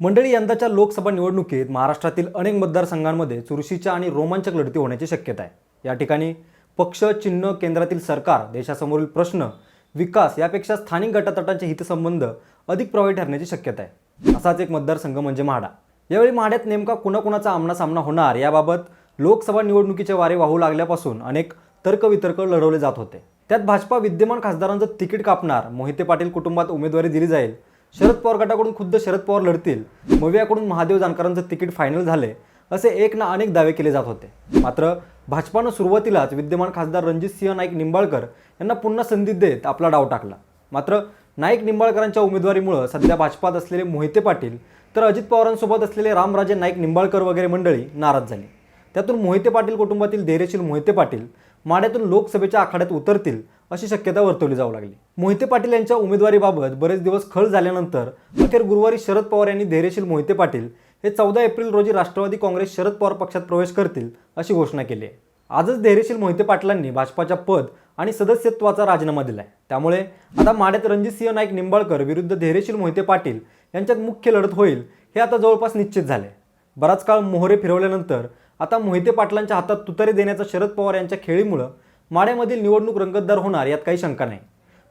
मंडळी यंदाच्या लोकसभा निवडणुकीत महाराष्ट्रातील अनेक मतदारसंघांमध्ये चुरशीच्या आणि रोमांचक लढती होण्याची शक्यता आहे. या ठिकाणी पक्ष चिन्ह केंद्रातील सरकार देशासमोरील प्रश्न विकास यापेक्षा स्थानिक गटातटांचे हितसंबंध अधिक प्रभावी ठरण्याची शक्यता आहे. असाच एक मतदारसंघ म्हणजे म्हाडा. यावेळी म्हाड्यात नेमका कुणाकुणाचा आमना सामना होणार याबाबत लोकसभा निवडणुकीचे वारे वाहू लागल्यापासून अनेक तर्कवितर्क लढवले जात होते. त्यात भाजपा विद्यमान खासदारांचं तिकीट कापणार मोहिते पाटील कुटुंबात उमेदवारी दिली जाईल शरद पवार गटाकडून खुद्द शरद पवार लढतील. मवियाकडून महादेव जानकरांचं तिकीट फायनल झाले असे एक ना अनेक दावे केले जात होते. मात्र भाजपानं सुरुवातीलाच विद्यमान खासदार रणजित सिंह नाईक निंबाळकर यांना पुन्हा संधी देत आपला डाव टाकला. मात्र नाईक निंबाळकरांच्या उमेदवारीमुळं सध्या भाजपात असलेले मोहिते पाटील तर अजित पवारांसोबत असलेले रामराजे नाईक निंबाळकर वगैरे मंडळी नाराज झाली. त्यातून मोहिते पाटील कुटुंबातील धैर्यशील मोहिते पाटील माड्यातून लोकसभेच्या आखाड्यात उतरतील अशी शक्यता वर्तवली जाऊ लागली. मोहिते पाटील यांच्या उमेदवारीबाबत बरेच दिवस खळ झाल्यानंतर अखेर गुरुवारी शरद पवार यांनी धैर्यशील मोहिते पाटील हे चौदा एप्रिल रोजी राष्ट्रवादी काँग्रेस शरद पवार पक्षात प्रवेश करतील अशी घोषणा केली आहे. आजच धैर्यशील मोहिते पाटलांनी भाजपाच्या पद आणि सदस्यत्वाचा राजीनामा दिलाय. त्यामुळे आता माड्यात रणजितसिंह नाईक निंबाळकर विरुद्ध धैर्यशील मोहिते पाटील यांच्यात मुख्य लढत होईल हे आता जवळपास निश्चित झाले बराच काळ मोहरे फिरवल्यानंतर आता मोहिते पाटलांच्या हातात तुतारी देण्याचा शरद पवार यांच्या खेळीमुळं माड्यामधील निवडणूक रंगतदार होणार यात काही शंका नाही.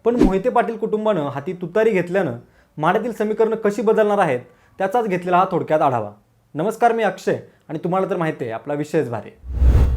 पण मोहिते पाटील कुटुंबानं हाती तुतारी घेतल्यानं माड्यातील समीकरणं कशी बदलणार आहेत त्याचाच घेतलेला हा थोडक्यात आढावा. नमस्कार मी अक्षय आणि तुम्हाला तर माहिती आहे आपला विषयच भारी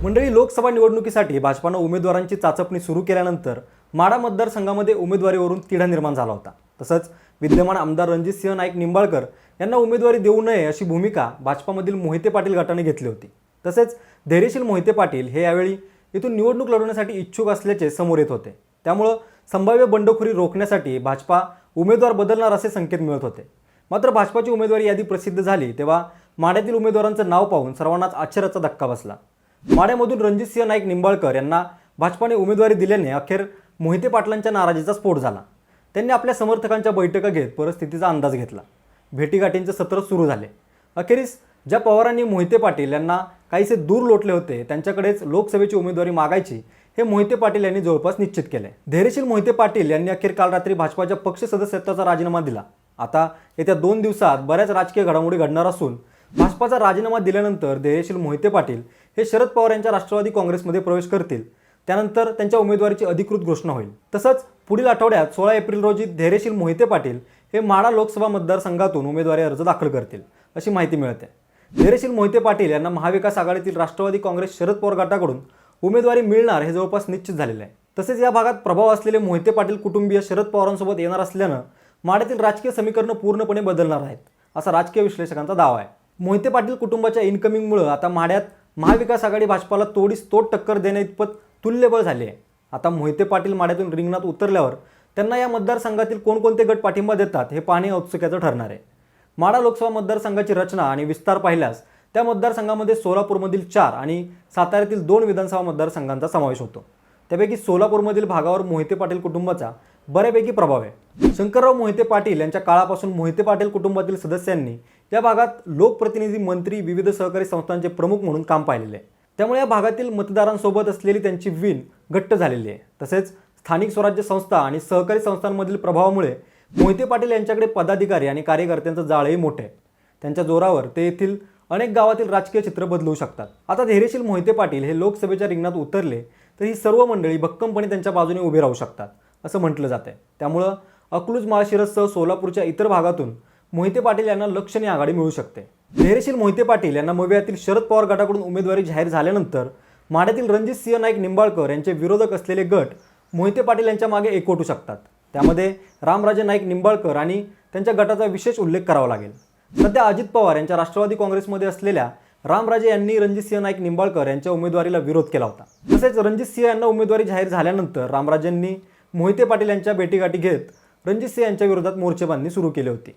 मंडळी लोकसभा निवडणुकीसाठी भाजपानं उमेदवारांची चाचपणी सुरू केल्यानंतर माडा मतदारसंघामध्ये उमेदवारीवरून तिढा निर्माण झाला होता. तसंच विद्यमान आमदार रणजित सिंह नाईक निंबाळकर यांना उमेदवारी देऊ नये अशी भूमिका भाजपामधील मोहिते पाटील गटाने घेतली होती. तसेच धैर्यशील मोहिते पाटील हे यावेळी इथून निवडणूक लढवण्यासाठी इच्छुक असल्याचे समोर येत होते. त्यामुळं संभाव्य बंडखोरी रोखण्यासाठी भाजपा उमेदवार बदलणार असे संकेत मिळत होते. मात्र भाजपाची उमेदवारी यादी प्रसिद्ध झाली तेव्हा माड्यातील उमेदवारांचं नाव पाहून सर्वांनाच आश्चर्याचा धक्का बसला. माड्यामधून रणजितसिंह नाईक निंबाळकर यांना भाजपाने उमेदवारी दिल्याने अखेर मोहिते पाटलांच्या नाराजीचा स्फोट झाला. त्यांनी आपल्या समर्थकांच्या बैठका घेत परिस्थितीचा अंदाज घेतला. भेटीगाठींचे सत्र सुरू झाले. अखेरीस ज्या पवारांनी मोहिते पाटील यांना काहीसे दूर लोटले होते त्यांच्याकडेच लोकसभेची उमेदवारी मागायची हे मोहिते पाटील यांनी जवळपास निश्चित केले. धैर्यशील मोहिते पाटील यांनी अखेर काल रात्री भाजपाच्या पक्ष सदस्यत्वाचा राजीनामा दिला. आता येत्या दोन दिवसात बऱ्याच राजकीय घडामोडी घडणार असून भाजपाचा राजीनामा दिल्यानंतर धैर्यशील मोहिते पाटील हे शरद पवार यांच्या राष्ट्रवादी काँग्रेसमध्ये प्रवेश करतील. त्यानंतर त्यांच्या उमेदवारीची अधिकृत घोषणा होईल. तसंच पुढील आठवड्यात सोळा एप्रिल रोजी धैर्यशील मोहिते पाटील हे माडा लोकसभा मतदारसंघातून उमेदवारी अर्ज दाखल करतील अशी माहिती मिळते. धैर्यशील मोहिते पाटील यांना महाविकास आघाडीतील राष्ट्रवादी काँग्रेस शरद पवार गटाकडून उमेदवारी मिळणार हे जवळपास निश्चित झालेलं आहे. तसेच या भागात प्रभाव असलेले मोहिते पाटील कुटुंबीय शरद पवारांसोबत येणार असल्यानं माड्यातील राजकीय समीकरणं पूर्णपणे बदलणार आहेत असा राजकीय विश्लेषकांचा दावा आहे. मोहिते पाटील कुटुंबाच्या इन्कमिंगमुळं आता माड्यात महाविकास आघाडी भाजपाला तोडीस तोड टक्कर देण्याइतपत तुल्यबळ झाले आहे. आता मोहिते पाटील माड्यातून रिंगणात उतरल्यावर त्यांना या मतदारसंघातील कोणकोणते गट पाठिंबा देतात हे पाहणे औत्सुक्याचं ठरणार आहे. माडा लोकसभा मतदारसंघाची रचना आणि विस्तार पाहिल्यास त्या मतदारसंघामध्ये सोलापूरमधील चार आणि साताऱ्यातील दोन विधानसभा मतदारसंघांचा समावेश होतो. त्यापैकी सोलापूरमधील भागावर मोहिते पाटील कुटुंबाचा बऱ्यापैकी प्रभाव आहे. शंकरराव मोहिते पाटील यांच्या काळापासून मोहिते पाटील कुटुंबातील सदस्यांनी या भागात लोकप्रतिनिधी मंत्री विविध सहकारी संस्थांचे प्रमुख म्हणून काम पाहिलेले आहे. त्यामुळे या भागातील मतदारांसोबत असलेली त्यांची विण घट्ट झालेली आहे. तसेच स्थानिक स्वराज्य संस्था आणि सहकारी संस्थांमधील प्रभावामुळे मोहिते पाटील यांच्याकडे पदाधिकारी आणि कार्यकर्त्यांचं जाळही मोठे. आहे त्यांच्या जोरावर ते येथील अनेक गावातील राजकीय चित्र बदलू शकतात. आता धैर्यशील मोहिते पाटील हे लोकसभेच्या रिंगणात उतरले तर ही सर्व मंडळी भक्कमपणे त्यांच्या बाजूने उभे राहू शकतात असं म्हटलं जातं त्यामुळं अकलूज माळशिरससह सोलापूरच्या इतर भागातून मोहिते पाटील यांना लक्षणीय आघाडी मिळू शकते. धैर्यशील मोहिते पाटील यांना मव्यातील शरद पवार गटाकडून उमेदवारी जाहीर झाल्यानंतर माड्यातील रणजित सिंह नाईक निंबाळकर यांचे विरोधक असलेले गट मोहिते पाटील यांच्या मागे एकवटू शकतात. त्यामध्ये रामराजे नाईक निंबाळकर आणि त्यांच्या गटाचा विशेष उल्लेख करावा लागेल. सध्या अजित पवार यांच्या राष्ट्रवादी काँग्रेसमध्ये असलेल्या रामराजे यांनी रणजितसिंह नाईक निंबाळकर यांच्या उमेदवारीला विरोध केला होता. तसेच रणजितसिंह यांना उमेदवारी जाहीर झाल्यानंतर रामराजेंनी मोहिते पाटील यांच्या भेटीगाठी घेत रणजितसिंह यांच्या विरोधात मोर्चेबांधणी सुरू केली होती.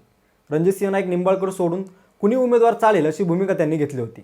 रणजितसिंह नाईक निंबाळकर सोडून कुणी उमेदवार चालेल अशी भूमिका त्यांनी घेतली होती.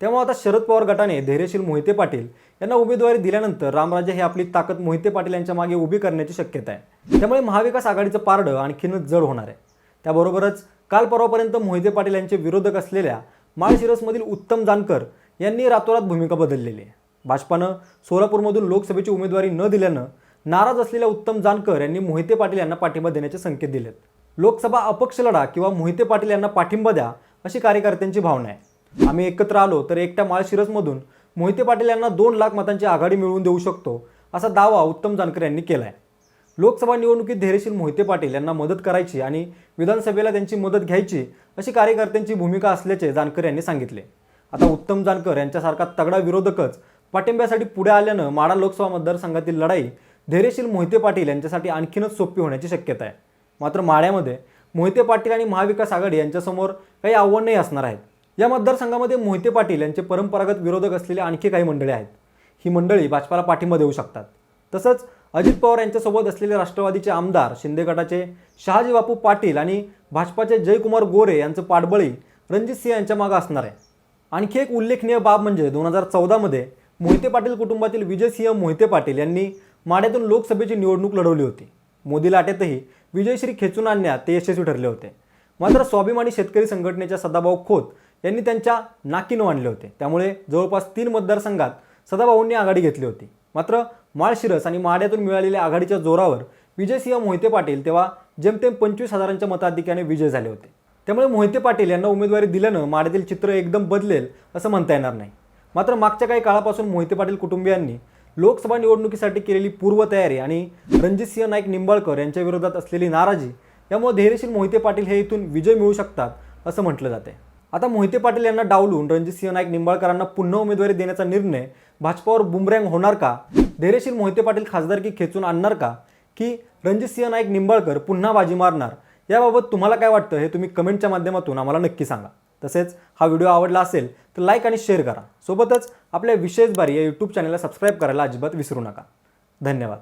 त्यामुळे आता शरद पवार गटाने धैर्यशील मोहिते पाटील यांना उमेदवारी दिल्यानंतर रामराजे हे आपली ताकद मोहिते पाटील यांच्या मागे उभी करण्याची शक्यता आहे. त्यामुळे महाविकास आघाडीचं पारडं आणखीनच जड होणार आहे. त्याबरोबरच काल परवापर्यंत मोहिते पाटील यांचे विरोधक असलेल्या माळशिरसमधील उत्तम जानकर यांनी रातोरात भूमिका बदललेली आहे. भाजपानं सोलापूरमधून लोकसभेची उमेदवारी न दिल्यानं नाराज असलेल्या उत्तम जानकर यांनी मोहिते पाटील यांना पाठिंबा देण्याचे संकेत दिलेत. लोकसभा अपक्ष लढा किंवा मोहिते पाटील यांना पाठिंबा द्या अशी कार्यकर्त्यांची भावना आहे. आम्ही एकत्र आलो तर एकट्या माळशिरसमधून मोहिते पाटील यांना दोन लाख मतांची आघाडी मिळवून देऊ शकतो असा दावा उत्तम जानकर यांनी केला आहे लोकसभा निवडणुकीत धैर्यशील मोहिते पाटील यांना मदत करायची आणि विधानसभेला त्यांची मदत घ्यायची अशी कार्यकर्त्यांची भूमिका असल्याचे जानकर यांनी सांगितले. आता उत्तम जानकर यांच्यासारखा तगडा विरोधकच पाठिंब्यासाठी पुढे आल्यानं माडा लोकसभा मतदारसंघातील लढाई धैर्यशील मोहिते पाटील यांच्यासाठी आणखीनच सोपी होण्याची शक्यता आहे. मात्र माळ्यामध्ये मोहिते पाटील आणि महाविकास आघाडी यांच्यासमोर काही आव्हानही असणार आहेत. या मतदारसंघामध्ये मोहिते पाटील यांचे परंपरागत विरोधक असलेले आणखी काही मंडळी आहेत. ही मंडळी भाजपाला पाठिंबा देऊ शकतात. तसंच अजित पवार यांच्यासोबत असलेले राष्ट्रवादीचे आमदार शिंदे गटाचे शहाजी बापू पाटील आणि भाजपाचे जयकुमार गोरे यांचं पाठबळी रणजित सिंह यांच्या मागं असणार आहे. आणखी एक उल्लेखनीय बाब म्हणजे दोन हजार चौदामध्ये मोहिते पाटील कुटुंबातील विजयसिंह मोहिते पाटील यांनी माड्यातून लोकसभेची निवडणूक लढवली होती. मोदी लाटेतही विजयश्री खेचून आणण्यात ते यशस्वी ठरले होते. मात्र स्वाभिमानी शेतकरी संघटनेच्या सदाभाऊ खोत यांनी त्यांच्या नाकीनं आणले होते. त्यामुळे जवळपास तीन मतदारसंघात सदाभाऊंनी आघाडी घेतली होती. मात्र माळशिरस आणि माड्यातून मिळालेल्या आघाडीच्या जोरावर विजयसिंह मोहिते पाटील तेव्हा जेमतेम पंचवीस हजारांच्या मताधिक्याने विजय झाले होते. त्यामुळे मोहिते पाटील यांना उमेदवारी दिल्यानं माड्यातील चित्र एकदम बदलेल असं म्हणता येणार नाही. मात्र मागच्या काही काळापासून मोहिते पाटील कुटुंबियांनी लोकसभा निवडणुकीसाठी केलेली पूर्वतयारी आणि रणजितसिंह नाईक निंबाळकर यांच्या विरोधात असलेली नाराजी यामुळे धैर्यशील मोहिते पाटील हे इथून विजय मिळू शकतात असं म्हटलं जाते आता मोहिते पाटील यांना डावलून रणजितसिंह नाईक निंबाळकरांना पुन्हा उमेदवारी देण्याचा निर्णय भाजपावर बुमरँग होणार का? धैर्यशील मोहिते पाटील खासदारकी खेचून आणणार का? की रणजितसिंह नाईक निंबाळकर पुन्हा बाजी मारणार? याबाबत तुम्हाला काय वाटतं हे तुम्ही कमेंटच्या माध्यमातून आम्हाला नक्की सांगा. तसेच हा व्हिडिओ आवडला असेल तर लाईक आणि शेअर करा. सोबतच आपल्या विशेष बारी या यूट्यूब चॅनलला सबस्क्राईब करायला अजिबात विसरू नका. धन्यवाद.